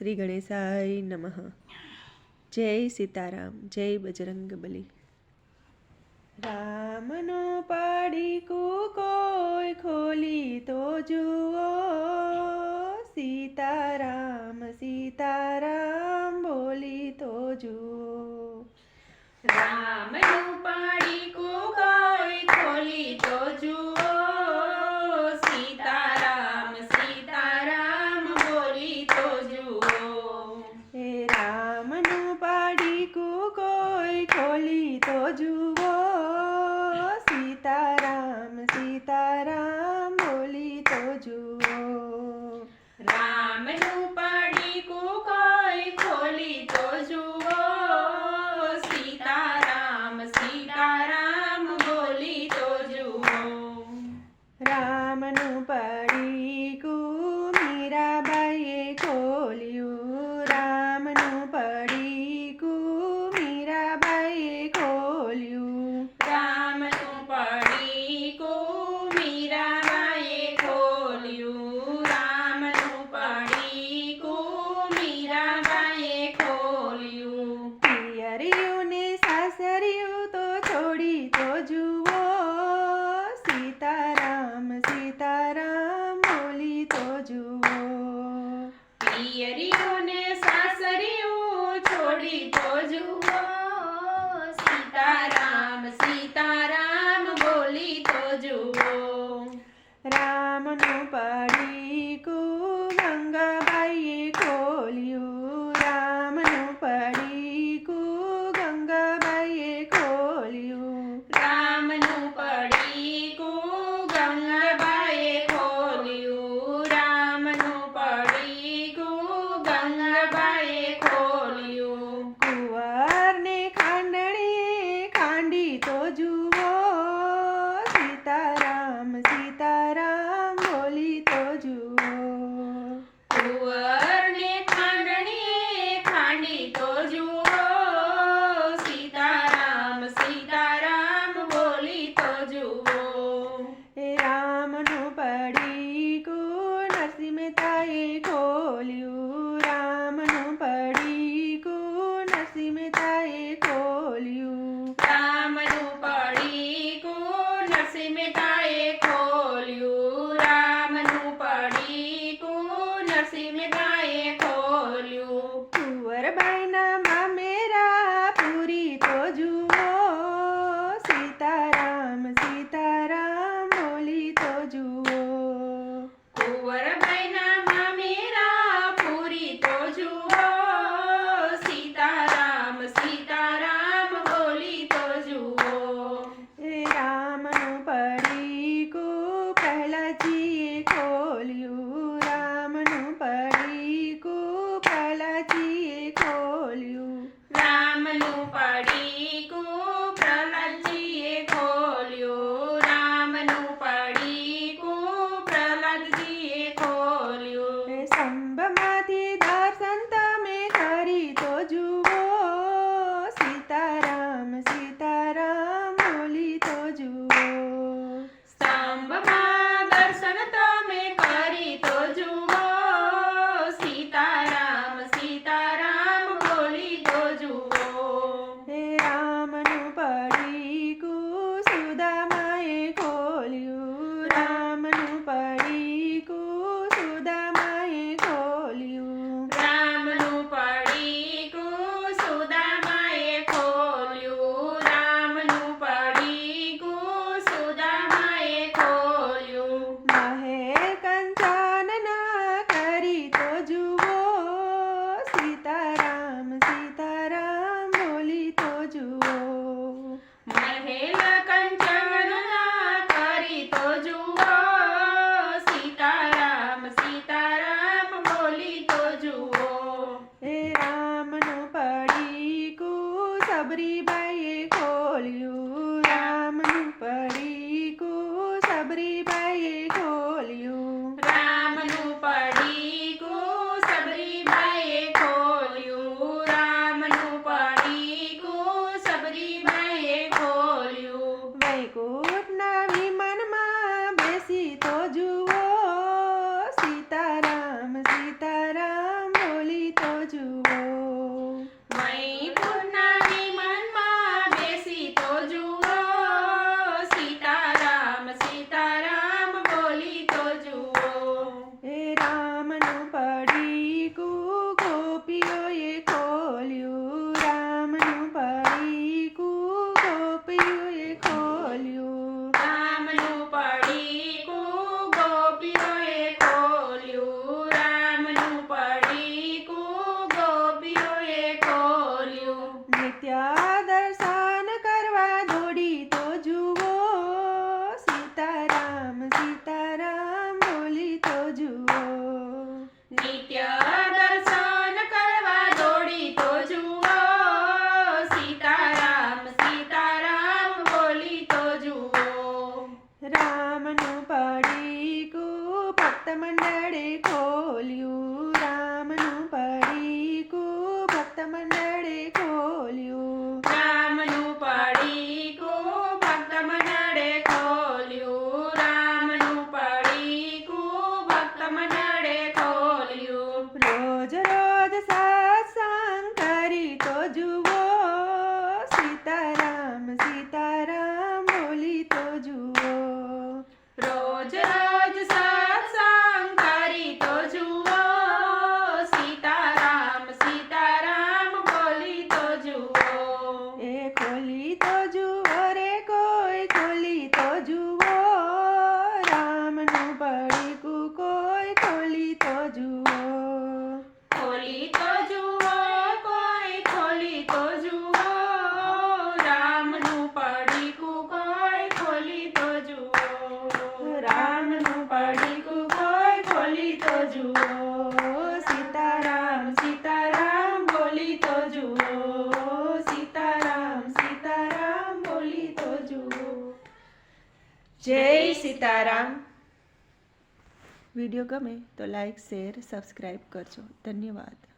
શ્રી ગણેશાય નમઃ. જય સીતારામ જય બજરંગ બલી. રામનો પાડી કોઈ ખોલી તો જો. రోజు everybody. Bye. మను పడి కో భక్త మండడి కోలియూ. જય સીતારામ. વીડિયો ગમે તો લાઈક શેર સબસ્ક્રાઈબ કરજો. ધન્યવાદ.